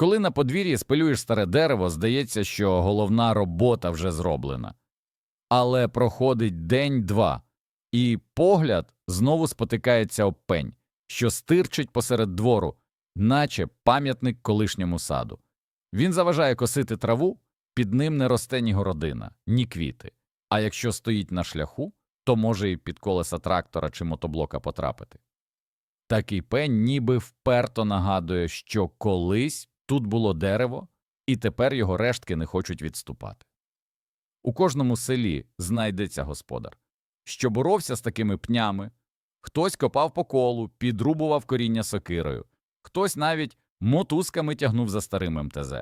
Коли на подвір'ї спилюєш старе дерево, здається, що головна робота вже зроблена. Але проходить день-два, і погляд знову спотикається об пень, що стирчить посеред двору, наче пам'ятник колишньому саду. Він заважає косити траву, під ним не росте ні городина, ні квіти. А якщо стоїть на шляху, то може і під колеса трактора чи мотоблока потрапити. Такий пень ніби вперто нагадує, що колись тут було дерево, і тепер його рештки не хочуть відступати. У кожному селі знайдеться господар, що боровся з такими пнями, хтось копав по колу, підрубував коріння сокирою, хтось навіть мотузками тягнув за старим МТЗ.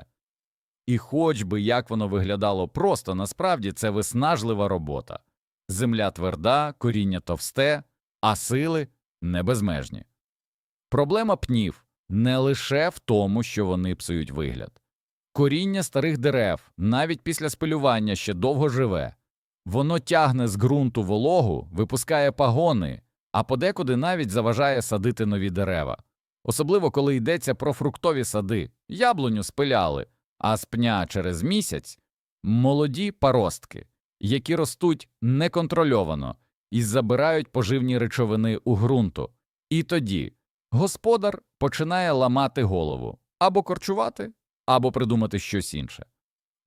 І хоч би як воно виглядало просто, насправді це виснажлива робота. Земля тверда, коріння товсте, а сили не безмежні. Проблема пнів не лише в тому, що вони псують вигляд. Коріння старих дерев, навіть після спилювання, ще довго живе. Воно тягне з ґрунту вологу, випускає пагони, а подекуди навіть заважає садити нові дерева. Особливо, коли йдеться про фруктові сади, яблуню спиляли, а з пня через місяць молоді паростки, які ростуть неконтрольовано і забирають поживні речовини у ґрунту. І тоді господар починає ламати голову або корчувати, або придумати щось інше.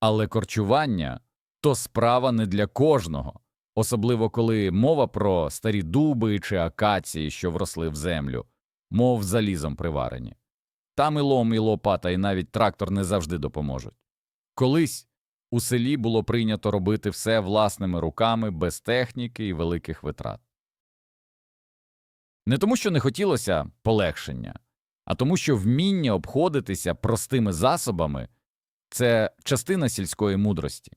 Але корчування то справа не для кожного, особливо коли мова про старі дуби чи акації, що вросли в землю, мов залізом приварені. Там і лом, і лопата, і навіть трактор не завжди допоможуть. Колись у селі було прийнято робити все власними руками, без техніки і великих витрат. Не тому, що не хотілося полегшення, а тому, що вміння обходитися простими засобами це частина сільської мудрості.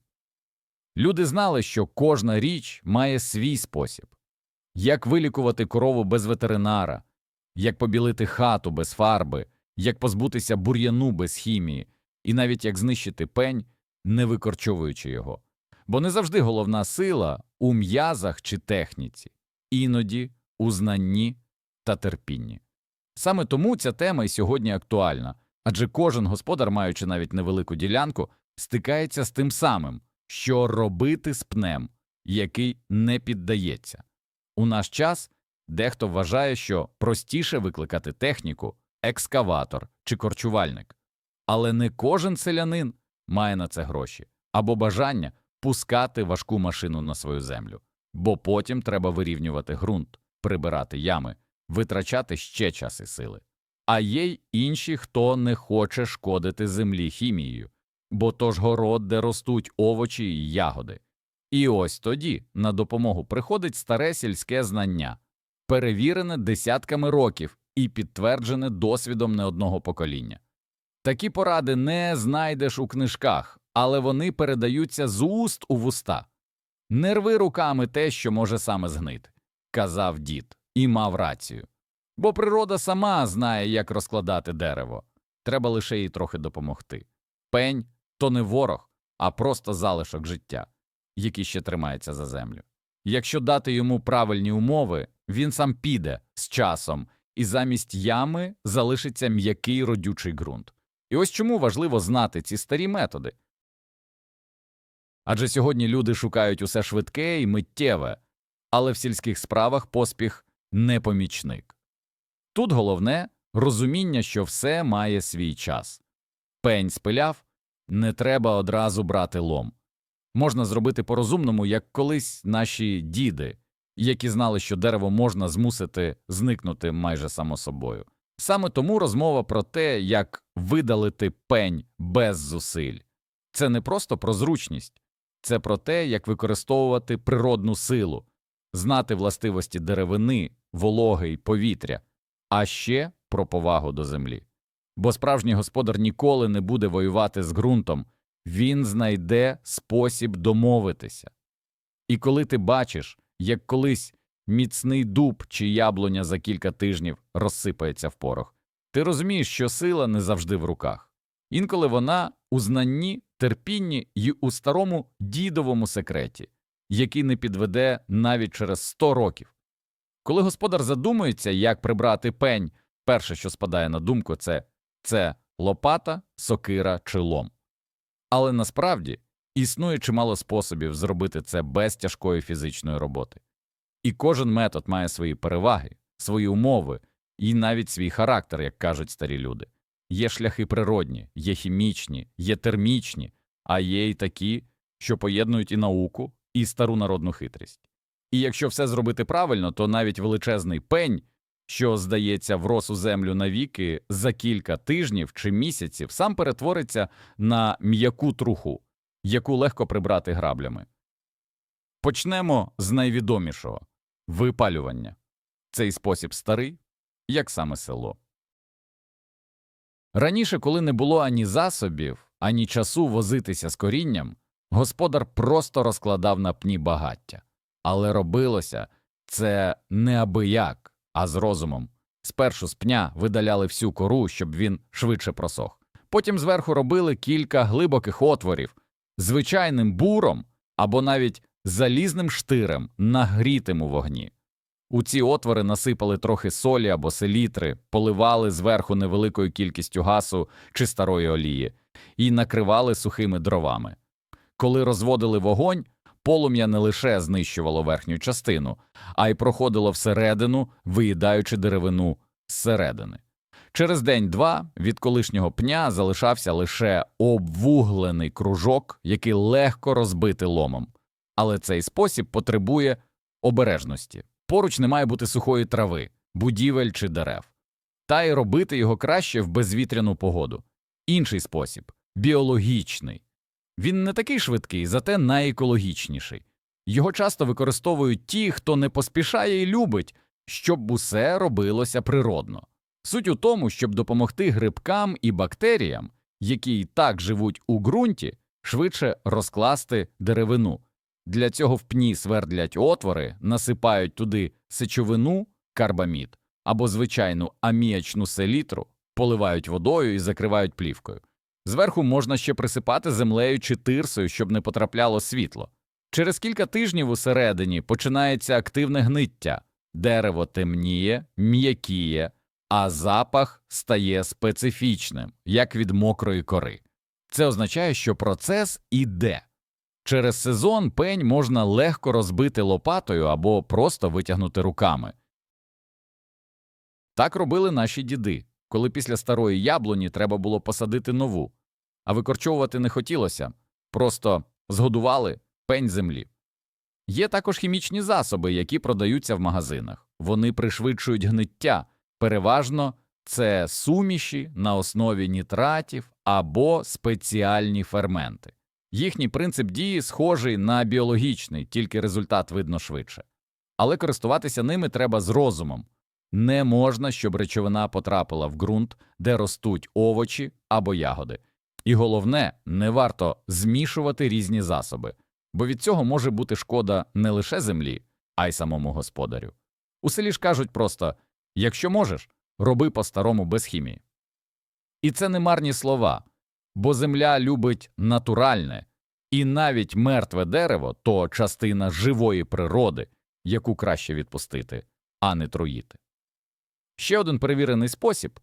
Люди знали, що кожна річ має свій спосіб як вилікувати корову без ветеринара, як побілити хату без фарби, як позбутися бур'яну без хімії, і навіть як знищити пень, не викорчовуючи його. Бо не завжди головна сила у м'язах чи техніці, іноді у знанні та терпінні. Саме тому ця тема і сьогодні актуальна, адже кожен господар, маючи навіть невелику ділянку, стикається з тим самим, що робити з пнем, який не піддається. У наш час дехто вважає, що простіше викликати техніку, екскаватор чи корчувальник, але не кожен селянин має на це гроші або бажання пускати важку машину на свою землю, бо потім треба вирівнювати ґрунт, прибирати ями, витрачати ще час і сили. А є й інші, хто не хоче шкодити землі хімією, бо то ж город, де ростуть овочі й ягоди. І ось тоді на допомогу приходить старе сільське знання, перевірене десятками років і підтверджене досвідом не одного покоління. Такі поради не знайдеш у книжках, але вони передаються з уст у вуста. Не рви руками те, що може саме згнити, казав дід, і мав рацію. Бо природа сама знає, як розкладати дерево, треба лише їй трохи допомогти. Пень то не ворог, а просто залишок життя, який ще тримається за землю. Якщо дати йому правильні умови, він сам піде з часом, і замість ями залишиться м'який родючий ґрунт. І ось чому важливо знати ці старі методи. Адже сьогодні люди шукають усе швидке і миттєве, але в сільських справах поспіх не помічник. Тут головне розуміння, що все має свій час. Пень спиляв, не треба одразу брати лом. Можна зробити по-розумному, як колись наші діди, які знали, що дерево можна змусити зникнути майже само собою. Саме тому розмова про те, як видалити пень без зусиль, це не просто про зручність, це про те, як використовувати природну силу, знати властивості деревини, вологи й повітря, а ще про повагу до землі. Бо справжній господар ніколи не буде воювати з ґрунтом, він знайде спосіб домовитися. І коли ти бачиш, як колись міцний дуб чи яблуня за кілька тижнів розсипається в порох, ти розумієш, що сила не завжди в руках. Інколи вона у знанні, терпінні й у старому дідовому секреті, який не підведе навіть через сто років. Коли господар задумується, як прибрати пень, перше, що спадає на думку, це це лопата, сокира чи лом. Але насправді існує чимало способів зробити це без тяжкої фізичної роботи. І кожен метод має свої переваги, свої умови і навіть свій характер, як кажуть старі люди. Є шляхи природні, є хімічні, є термічні, а є й такі, що поєднують і науку, і стару народну хитрість. І якщо все зробити правильно, то навіть величезний пень, що здається врос у землю навіки, за кілька тижнів чи місяців сам перетвориться на м'яку труху, яку легко прибрати граблями. Почнемо з найвідомішого випалювання. Цей спосіб старий, як саме село. Раніше, коли не було ані засобів, ані часу возитися з корінням, господар просто розкладав на пні багаття. Але робилося це не абияк, а з розумом. Спершу з пня видаляли всю кору, щоб він швидше просох. Потім зверху робили кілька глибоких отворів, звичайним буром або навіть залізним штирем, нагрітим у вогні. У ці отвори насипали трохи солі або селітри, поливали зверху невеликою кількістю гасу чи старої олії і накривали сухими дровами. Коли розводили вогонь, полум'я не лише знищувало верхню частину, а й проходило всередину, виїдаючи деревину зсередини. Через день-два від колишнього пня залишався лише обвуглений кружок, який легко розбити ломом. Але цей спосіб потребує обережності. Поруч не має бути сухої трави, будівель чи дерев. Та й робити його краще в безвітряну погоду. Інший спосіб біологічний. Він не такий швидкий, зате найекологічніший. Його часто використовують ті, хто не поспішає і любить, щоб усе робилося природно. Суть у тому, щоб допомогти грибкам і бактеріям, які і так живуть у ґрунті, швидше розкласти деревину. Для цього в пні свердлять отвори, насипають туди сечовину, карбамід або звичайну аміачну селітру, поливають водою і закривають плівкою. Зверху можна ще присипати землею чи тирсою, щоб не потрапляло світло. Через кілька тижнів усередині починається активне гниття, дерево темніє, м'якіє, а запах стає специфічним, як від мокрої кори. Це означає, що процес іде. Через сезон пень можна легко розбити лопатою або просто витягнути руками. Так робили наші діди, коли після старої яблуні треба було посадити нову, а викорчовувати не хотілося, просто згодували пень землі. Є також хімічні засоби, які продаються в магазинах. Вони пришвидшують гниття, переважно це суміші на основі нітратів або спеціальні ферменти. Їхній принцип дії схожий на біологічний, тільки результат видно швидше. Але користуватися ними треба з розумом. Не можна, щоб речовина потрапила в ґрунт, де ростуть овочі або ягоди. І головне, не варто змішувати різні засоби, бо від цього може бути шкода не лише землі, а й самому господарю. У селі ж кажуть просто якщо можеш, роби по-старому без хімії. І це не марні слова, бо земля любить натуральне, і навіть мертве дерево то частина живої природи, яку краще відпустити, а не труїти. Ще один перевірений спосіб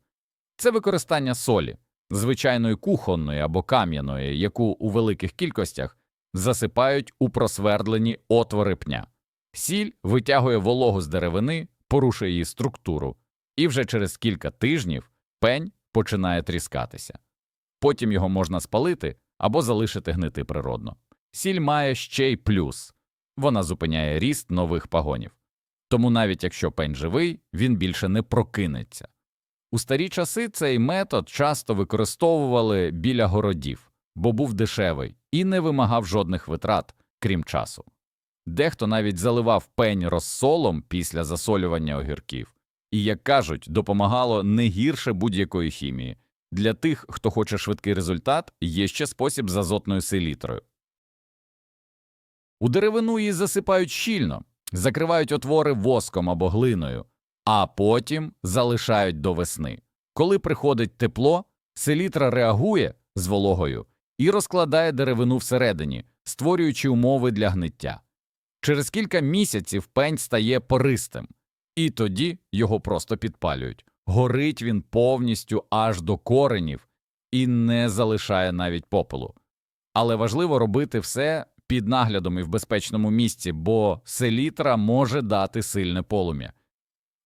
це використання солі, звичайної кухонної або кам'яної, яку у великих кількостях засипають у просвердлені отвори пня. Сіль витягує вологу з деревини, порушує її структуру, і вже через кілька тижнів пень починає тріскатися. Потім його можна спалити або залишити гнити природно. Сіль має ще й плюс вона зупиняє ріст нових пагонів. Тому навіть якщо пень живий, він більше не прокинеться. У старі часи цей метод часто використовували біля городів, бо був дешевий і не вимагав жодних витрат, крім часу. Дехто навіть заливав пень розсолом після засолювання огірків, і, як кажуть, допомагало не гірше будь-якої хімії. Для тих, хто хоче швидкий результат, є ще спосіб з азотною селітрою. У деревину її засипають щільно, закривають отвори воском або глиною, а потім залишають до весни. Коли приходить тепло, селітра реагує з вологою і розкладає деревину всередині, створюючи умови для гниття. Через кілька місяців пень стає пористим, і тоді його просто підпалюють. Горить він повністю аж до коренів і не залишає навіть попелу. Але важливо робити все під наглядом і в безпечному місці, бо селітра може дати сильне полум'я.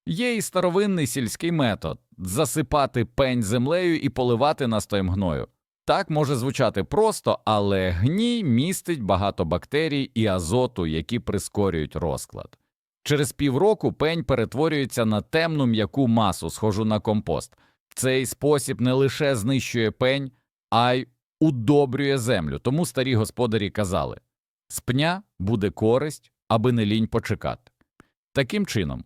Є і старовинний сільський метод засипати пень землею і поливати настоєм гною. Так може звучати просто, але гній містить багато бактерій і азоту, які прискорюють розклад. Через півроку пень перетворюється на темну м'яку масу, схожу на компост. Цей спосіб не лише знищує пень, а й удобрює землю. Тому старі господарі казали з пня буде користь, аби не лінь почекати. Таким чином,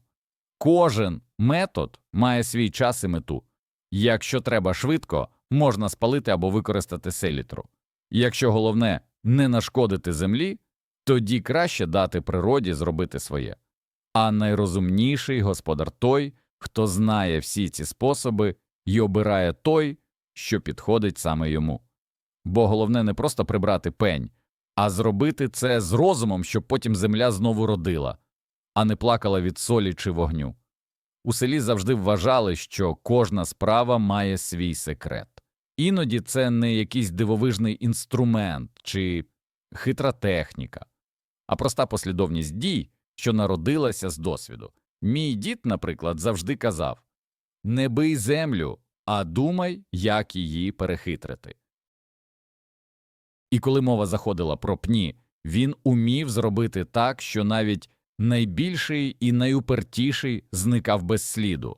кожен метод має свій час і мету. Якщо треба швидко, можна спалити або використати селітру. Якщо головне не нашкодити землі, тоді краще дати природі зробити своє. А найрозумніший господар той, хто знає всі ці способи і обирає той, що підходить саме йому. Бо головне не просто прибрати пень, а зробити це з розумом, щоб потім земля знову родила, а не плакала від солі чи вогню. У селі завжди вважали, що кожна справа має свій секрет. Іноді це не якийсь дивовижний інструмент чи хитра техніка, а проста послідовність дій, що народилася з досвіду. Мій дід, наприклад, завжди казав не бий землю, а думай, як її перехитрити. І коли мова заходила про пні, він умів зробити так, що навіть найбільший і найупертіший зникав без сліду.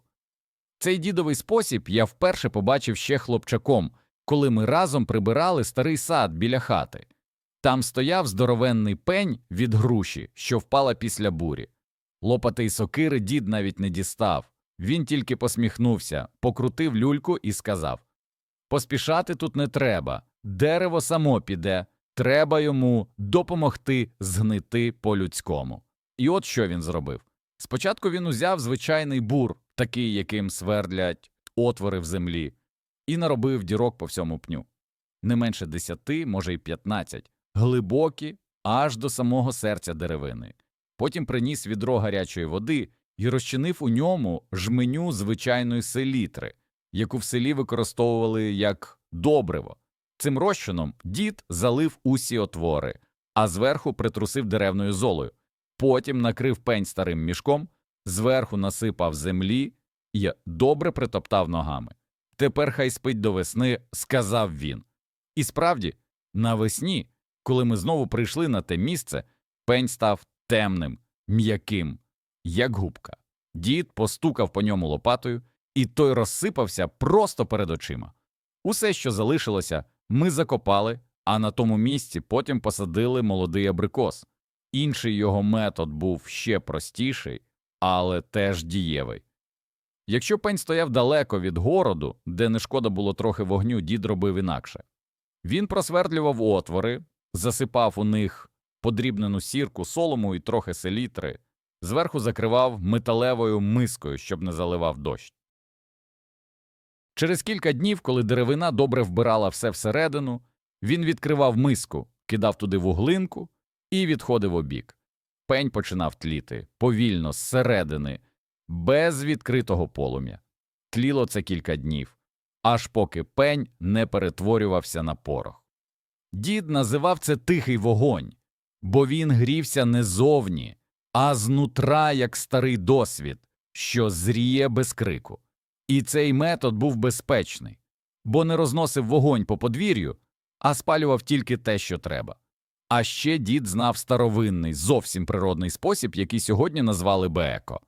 Цей дідовий спосіб я вперше побачив ще хлопчаком, коли ми разом прибирали старий сад біля хати. Там стояв здоровенний пень від груші, що впала після бурі. Лопати й сокири дід навіть не дістав. Він тільки посміхнувся, покрутив люльку і сказав Поспішати тут не треба, дерево само піде, треба йому допомогти згнити по-людському. І от що він зробив. Спочатку він узяв звичайний бур, такий, яким свердлять отвори в землі, і наробив дірок по всьому пню. Не менше десяти, може й п'ятнадцять, глибокі, аж до самого серця деревини. Потім приніс відро гарячої води і розчинив у ньому жменю звичайної селітри, яку в селі використовували як добриво. Цим розчином дід залив усі отвори, а зверху притрусив деревною золою. Потім накрив пень старим мішком, зверху насипав землі і добре притоптав ногами. Тепер хай спить до весни, сказав він. І справді, навесні, коли ми знову прийшли на те місце, пень став темним, м'яким, як губка. Дід постукав по ньому лопатою, і той розсипався просто перед очима. Усе, що залишилося, ми закопали, а на тому місці потім посадили молодий абрикос. Інший його метод був ще простіший, але теж дієвий. Якщо пень стояв далеко від городу, де не шкода було трохи вогню, дід робив інакше. Він просвердлював отвори, засипав у них подрібнену сірку, солому і трохи селітри, зверху закривав металевою мискою, щоб не заливав дощ. Через кілька днів, коли деревина добре вбирала все всередину, він відкривав миску, кидав туди вуглинку і відходив обік. Пень починав тліти повільно, зсередини, без відкритого полум'я. Тліло це кілька днів, аж поки пень не перетворювався на порох. Дід називав це тихий вогонь, бо він грівся не зовні, а знутра, як старий досвід, що зріє без крику. І цей метод був безпечний, бо не розносив вогонь по подвір'ю, а спалював тільки те, що треба. А ще дід знав старовинний, зовсім природний спосіб, який сьогодні назвали бееко.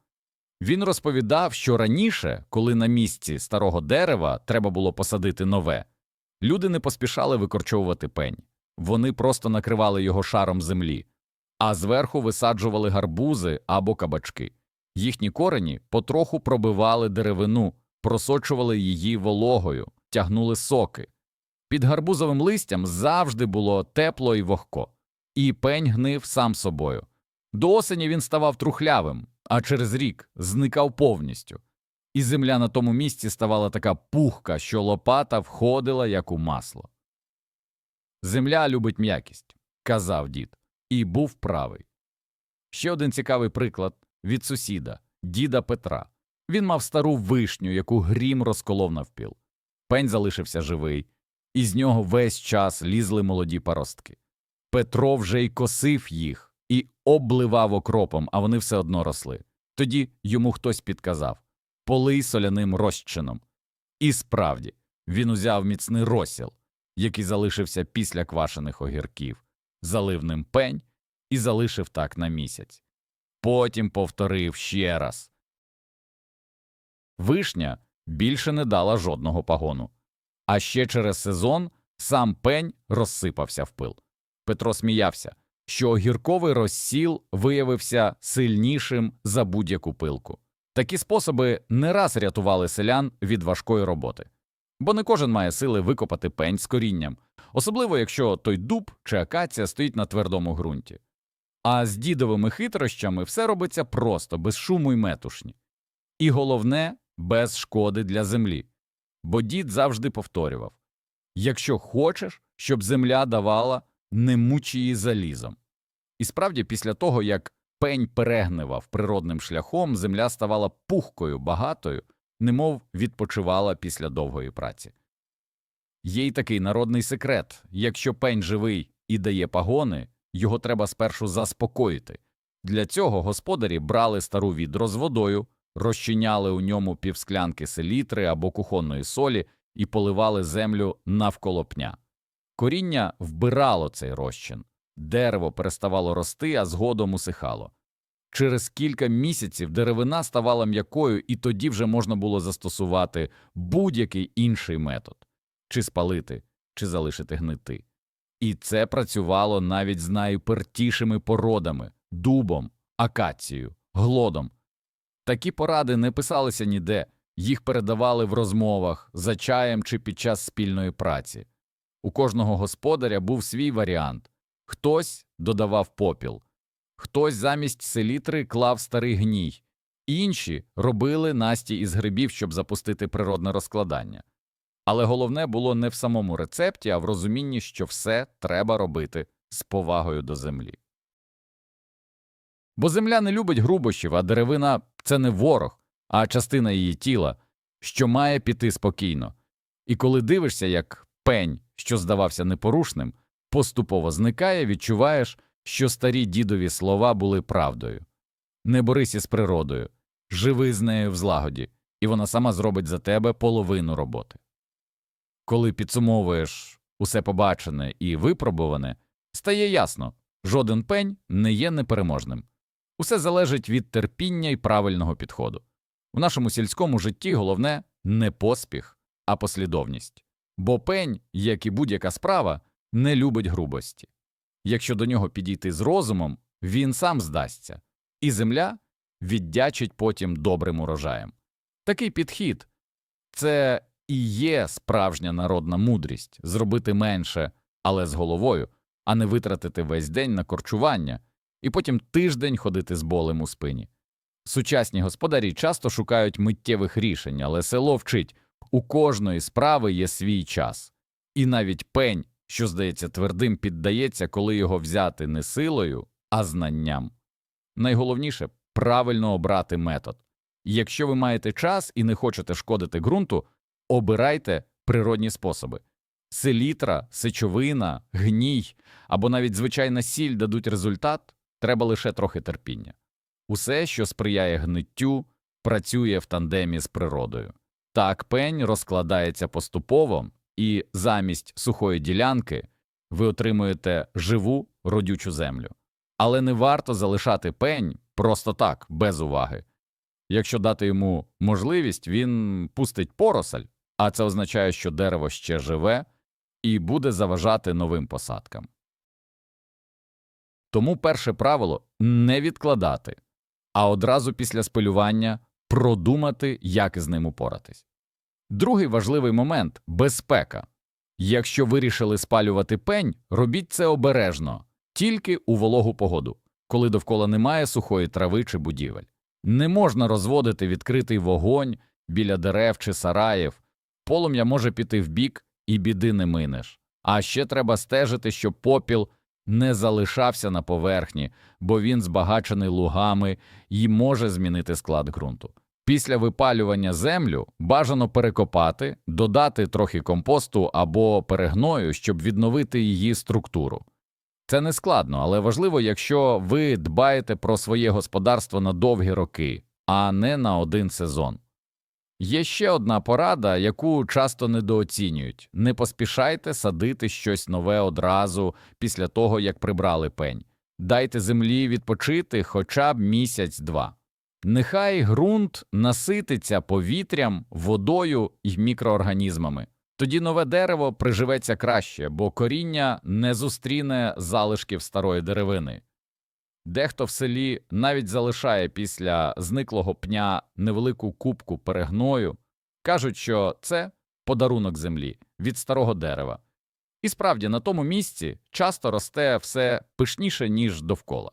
Він розповідав, що раніше, коли на місці старого дерева треба було посадити нове, люди не поспішали викорчовувати пень, вони просто накривали його шаром землі, а зверху висаджували гарбузи або кабачки. Їхні корені потроху пробивали деревину, просочували її вологою, тягнули соки. Під гарбузовим листям завжди було тепло і вогко, і пень гнив сам собою. До осені він ставав трухлявим, а через рік зникав повністю, і земля на тому місці ставала така пухка, що лопата входила як у масло. Земля любить м'якість, казав дід, і був правий. Ще один цікавий приклад від сусіда, діда Петра. Він мав стару вишню, яку грім розколов навпіл. Пень залишився живий, і з нього весь час лізли молоді паростки. Петро вже й косив їх і обливав окропом, а вони все одно росли. Тоді йому хтось підказав полий соляним розчином. І справді, він узяв міцний розсіл, який залишився після квашених огірків, залив ним пень і залишив так на місяць. Потім повторив ще раз. Вишня більше не дала жодного пагону. А ще через сезон сам пень розсипався в пил. Петро сміявся, що огірковий розсіл виявився сильнішим за будь-яку пилку. Такі способи не раз рятували селян від важкої роботи. Бо не кожен має сили викопати пень з корінням, особливо якщо той дуб чи акація стоїть на твердому ґрунті. А з дідовими хитрощами все робиться просто, без шуму й метушні. І головне, без шкоди для землі. Бо дід завжди повторював якщо хочеш, щоб земля давала, не муч її залізом. І справді, після того, як пень перегнивав природним шляхом, земля ставала пухкою, багатою, немов відпочивала після довгої праці. Є й такий народний секрет якщо пень живий і дає пагони, його треба спершу заспокоїти. Для цього господарі брали стару відро з водою, розчиняли у ньому півсклянки селітри або кухонної солі і поливали землю навколо пня. Коріння вбирало цей розчин, дерево переставало рости, а згодом усихало. Через кілька місяців деревина ставала м'якою, і тоді вже можна було застосувати будь-який інший метод чи спалити, чи залишити гнити. І це працювало навіть з найпертішими породами дубом, акацією, глодом. Такі поради не писалися ніде, їх передавали в розмовах, за чаєм чи під час спільної праці. У кожного господаря був свій варіант хтось додавав попіл, хтось замість селітри клав старий гній, інші робили насті із грибів, щоб запустити природне розкладання. Але головне було не в самому рецепті, а в розумінні, що все треба робити з повагою до землі. Бо земля не любить грубощів, а деревина це не ворог, а частина її тіла, що має піти спокійно. І коли дивишся, як пень, що здавався непорушним, поступово зникає, відчуваєш, що старі дідові слова були правдою. Не борись із природою, живи з нею в злагоді, і вона сама зробить за тебе половину роботи. Коли підсумовуєш усе побачене і випробуване, стає ясно жоден пень не є непереможним. Усе залежить від терпіння і правильного підходу. У нашому сільському житті головне не поспіх, а послідовність. Бо пень, як і будь-яка справа, не любить грубості. Якщо до нього підійти з розумом, він сам здасться, і земля віддячить потім добрим урожаєм. Такий підхід це і є справжня народна мудрість зробити менше, але з головою, а не витратити весь день на корчування і потім тиждень ходити з болем у спині. Сучасні господарі часто шукають миттєвих рішень, але село вчить у кожної справи є свій час, і навіть пень, що здається твердим, піддається, коли його взяти не силою, а знанням. Найголовніше правильно обрати метод. Якщо ви маєте час і не хочете шкодити ґрунту, обирайте природні способи. Селітра, сечовина, гній або навіть звичайна сіль дадуть результат, треба лише трохи терпіння. Усе, що сприяє гниттю, працює в тандемі з природою. Так пень розкладається поступово, і замість сухої ділянки ви отримуєте живу родючу землю. Але не варто залишати пень просто так, без уваги. Якщо дати йому можливість, він пустить поросль, а це означає, що дерево ще живе і буде заважати новим посадкам. Тому перше правило не відкладати, а одразу після спилювання продумати, як з ним упоратись. Другий важливий момент безпека. Якщо вирішили спалювати пень, робіть це обережно, тільки у вологу погоду, коли довкола немає сухої трави чи будівель. Не можна розводити відкритий вогонь біля дерев чи сараїв, полум'я може піти вбік і біди не минеш. А ще треба стежити, щоб попіл не залишався на поверхні, бо він збагачений лугами і може змінити склад ґрунту. Після випалювання землю бажано перекопати, додати трохи компосту або перегною, щоб відновити її структуру. Це не складно, але важливо, якщо ви дбаєте про своє господарство на довгі роки, а не на один сезон. Є ще одна порада, яку часто недооцінюють не поспішайте садити щось нове одразу після того, як прибрали пень. Дайте землі відпочити хоча б місяць-два. Нехай ґрунт насититься повітрям, водою і мікроорганізмами. Тоді нове дерево приживеться краще, бо коріння не зустріне залишків старої деревини. Дехто в селі навіть залишає після зниклого пня невелику кубку перегною, кажуть, що це подарунок землі від старого дерева. І справді на тому місці часто росте все пишніше, ніж довкола.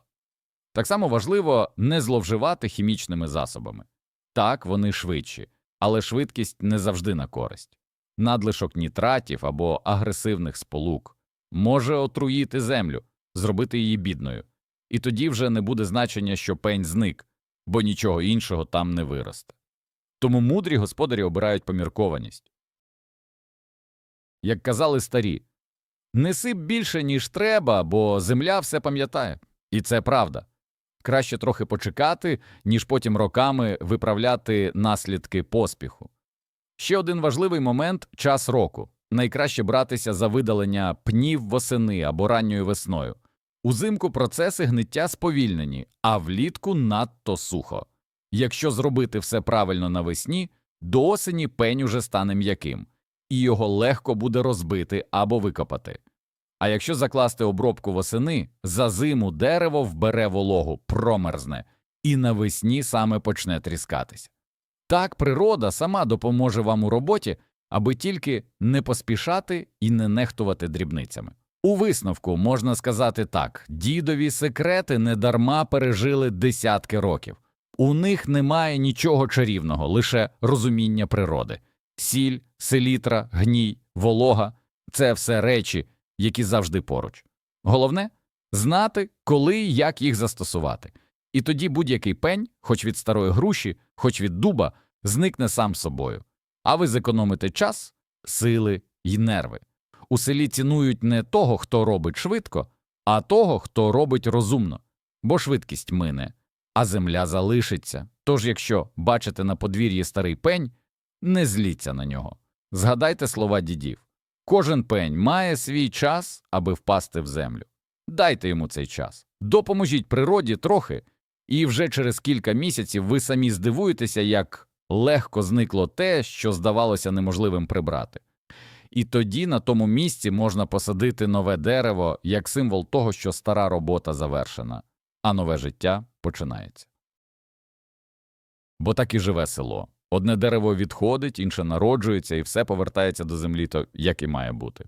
Так само важливо не зловживати хімічними засобами. Так, вони швидші, але швидкість не завжди на користь. Надлишок нітратів або агресивних сполук може отруїти землю, зробити її бідною, і тоді вже не буде значення, що пень зник, бо нічого іншого там не виросте. Тому мудрі господарі обирають поміркованість. Як казали старі, не сип більше, ніж треба, бо земля все пам'ятає. І це правда. Краще трохи почекати, ніж потім роками виправляти наслідки поспіху. Ще один важливий момент час року. Найкраще братися за видалення пнів восени або ранньою весною. Узимку процеси гниття сповільнені, а влітку надто сухо. Якщо зробити все правильно навесні, до осені пень уже стане м'яким, і його легко буде розбити або викопати. А якщо закласти обробку восени, за зиму дерево вбере вологу, промерзне, і навесні саме почне тріскатися. Так природа сама допоможе вам у роботі, аби тільки не поспішати і не нехтувати дрібницями. У висновку можна сказати так: дідові секрети недарма пережили десятки років. У них немає нічого чарівного, лише розуміння природи. Сіль, селітра, гній, волога це все речі, які завжди поруч. Головне знати, коли і як їх застосувати. І тоді будь-який пень, хоч від старої груші, хоч від дуба, зникне сам собою. А ви зекономите час, сили й нерви. У селі цінують не того, хто робить швидко, а того, хто робить розумно, бо швидкість мине, а земля залишиться. Тож, якщо бачите на подвір'ї старий пень, не зліться на нього. Згадайте слова дідів. Кожен пень має свій час, аби впасти в землю. Дайте йому цей час, допоможіть природі трохи, і вже через кілька місяців ви самі здивуєтеся, як легко зникло те, що здавалося неможливим прибрати. І тоді на тому місці можна посадити нове дерево як символ того, що стара робота завершена, а нове життя починається. Бо так і живе село. Одне дерево відходить, інше народжується, і все повертається до землі, то як і має бути.